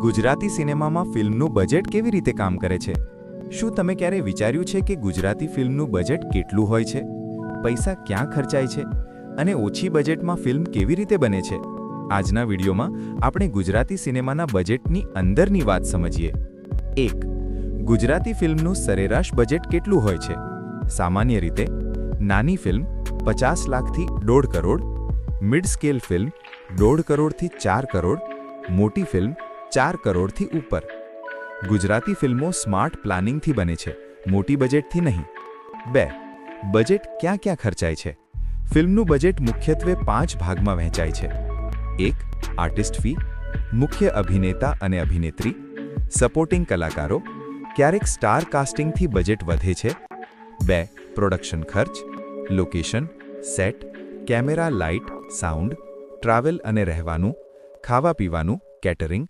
ગુજરાતી સિનેમામાં ફિલ્મનું બજેટ કેવી રીતે કામ કરે છે? શું તમે ક્યારે વિચાર્યું છે કે ગુજરાતી ફિલ્મનું બજેટ કેટલું હોય છે? પૈસા ક્યાં ખર્ચાય છે? અને ઓછી બજેટમાં ફિલ્મ કેવી રીતે બને છે? આજના વિડીયોમાં આપણે ગુજરાતી સિનેમાના બજેટની અંદરની વાત સમજીએ. એક, ગુજરાતી ફિલ્મનું સરેરાશ બજેટ કેટલું હોય છે? સામાન્ય રીતે, નાની ફિલ્મ પચાસ લાખથી દોઢ કરોડ, મિડ સ્કેલ ફિલ્મ દોઢ કરોડથી ચાર કરોડ, મોટી ફિલ્મ ચાર કરોડથી ઉપર. ગુજરાતી ફિલ્મો સ્માર્ટ પ્લાનિંગથી બને છે, મોટી બજેટથી નહીં. બે, બજેટ ક્યાં ક્યાં ખર્ચાય છે? ફિલ્મનું બજેટ મુખ્યત્વે પાંચ ભાગમાં વહેંચાય છે. એક, આર્ટિસ્ટ ફી, મુખ્ય અભિનેતા અને અભિનેત્રી, સપોર્ટિંગ કલાકારો, ક્યારેક સ્ટાર કાસ્ટિંગથી બજેટ વધે છે. બે, પ્રોડક્શન ખર્ચ, location, set, camera, light, sound, travel અને રહેવાનું ખાવા પીવાનું કેટરિંગ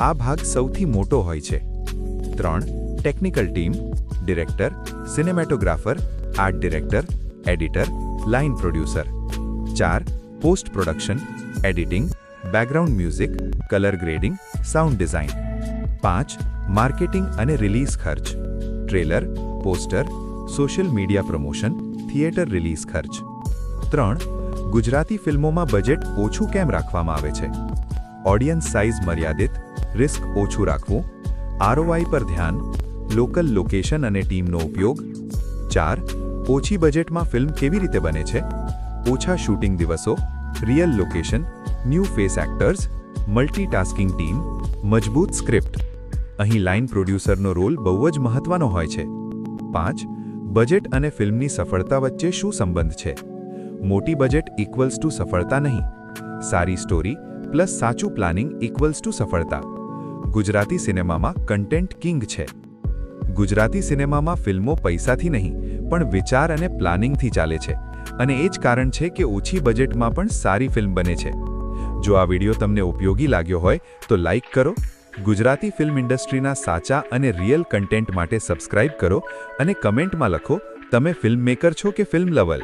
આ ભાગ સૌથી મોટો હોય છે. ત્રણ technical team director cinematographer art director editor line producer ચાર post production editing background music colour grading sound design પાંચ માર્કેટિંગ અને રિલીઝ ખર્ચ. Trailer poster social media promotion theatre release ખર્ચ. ત્રણ, ગુજરાતી ફિલ્મોમાં બજેટ ઓછું કેમ રાખવામાં આવે છે? ઓડિયન્સ સાઇઝ મર્યાદિત રિસ્ક ઓછું રાખવું, આરઓઆઈ પર ધ્યાન, લોકલ લોકેશન અને ટીમનો ઉપયોગ. ચાર, ઓછી બજેટમાં ફિલ્મ કેવી રીતે બને છે? ઓછા શૂટિંગ દિવસો, real location, new face actors, multitasking team, મજબૂત સ્ક્રિપ્ટ. અહીં લાઇન પ્રોડ્યુસરનો રોલ બહુ જ મહત્વનો હોય છે. પાંચ, બજેટ અને ફિલ્મની સફળતા વચ્ચે શું સંબંધ છે? મોટી બજેટ ઇક્વલ્સ ટુ સફળતા નહીં. સારી સ્ટોરી પ્લસ સાચું પ્લાનિંગ ઇક્વલ્સ ટુ સફળતા. ગુજરાતી સિનેમામાં કન્ટેન્ટ કિંગ છે. ગુજરાતી સિનેમામાં ફિલ્મો પૈસાથી નહીં, પણ વિચાર અને પ્લાનિંગથી ચાલે છે. અને એ જ કારણ છે કે ઓછી બજેટમાં પણ સારી ફિલ્મ બને છે. જો આ વીડિયો તમને ઉપયોગી લાગ્યો હોય, તો લાઇક કરો. ગુજરાતી ફિલ્મ ઇન્ડસ્ટ્રીના સાચા અને રિયલ કન્ટેન્ટ માટે સબસ્ક્રાઇબ કરો અને કમેન્ટમાં લખો, તમે ફિલ્મ મેકર છો કે ફિલ્મ લવર